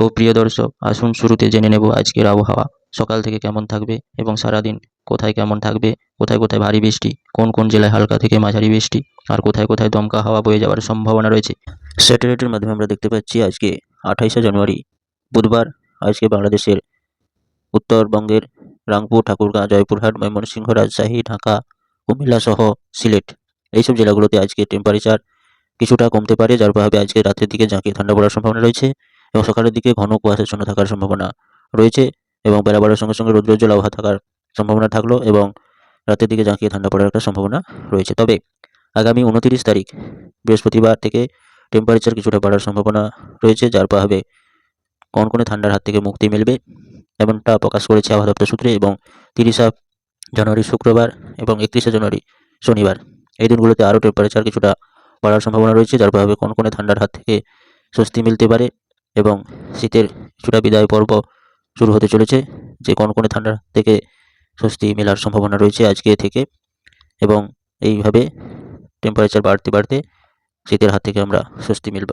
তো প্রিয় দর্শক, আসুন শুরুতে জেনে নেব আজকের আবহাওয়া। সকাল থেকে কেমন থাকবে এবং সারাদিন কোথায় কেমন থাকবে? কোথায় কোথায় ভারী বৃষ্টি? কোন কোন জেলায় হালকা থেকে মাঝারি বৃষ্টি? আর কোথায় কোথায় দমকা হাওয়া বয়ে যাওয়ার সম্ভাবনা রয়েছে? স্যাটেলাইটের মাধ্যমে আমরা দেখতে পাচ্ছি আজকে আঠাইশে জানুয়ারি, বুধবার। আজকে বাংলাদেশের উত্তরবঙ্গের রাংপুর, ঠাকুরগাঁ, জয়পুরহাট, ময়মনসিংহ, রাজশাহী, ঢাকা, কুমিল্লা সহ সিলেট। এইসব জেলাগুলোতে আজকে টেম্পারেচার কিছুটা কমতে পারে, যার প্রভাবে আজকে রাতের দিকে ঝাঁকিয়ে ঠান্ডা পড়ার সম্ভাবনা রয়েছে। এবং সকালের দিকে ঘন কুয়াশাচ্ছন্ন থাকার সম্ভাবনা রয়েছে এবং বেলা বাড়ার সঙ্গে সঙ্গে রৌদ্রোজ্জ্বল আবহাওয়া থাকার সম্ভাবনা থাকল এবং রাতের দিকে জাঁকিয়ে ঠান্ডা পড়ার একটা সম্ভাবনা রয়েছে। তবে আগামী উনতিরিশ তারিখ বৃহস্পতিবার থেকে টেম্পারেচার কিছুটা বাড়ার সম্ভাবনা রয়েছে, যার প্রভাবে কনকনে ঠান্ডার হাত থেকে মুক্তি মিলবে এমনটা প্রকাশ করেছে আবহাওয়া দপ্তর সূত্রে এবং তিরিশা জানুয়ারি শুক্রবার এবং একত্রিশে জানুয়ারি শনিবার। এই দিনগুলোতে আরও টেম্পারেচার কিছুটা বাড়ার সম্ভাবনা রয়েছে, যার প্রভাবে কনকনে ঠান্ডার হাত থেকে স্বস্তি মিলতে পারে। এবং শীতের কিছুটা বিদায় পর্ব শুরু হতে চলেছে। যে কনকনে ঠান্ডা থেকে স্বস্তি মেলার সম্ভাবনা রয়েছে আজকে থেকে এবং এইভাবে টেম্পারেচার বাড়তে বাড়তে শীতের হাত থেকে আমরা স্বস্তি মিলব।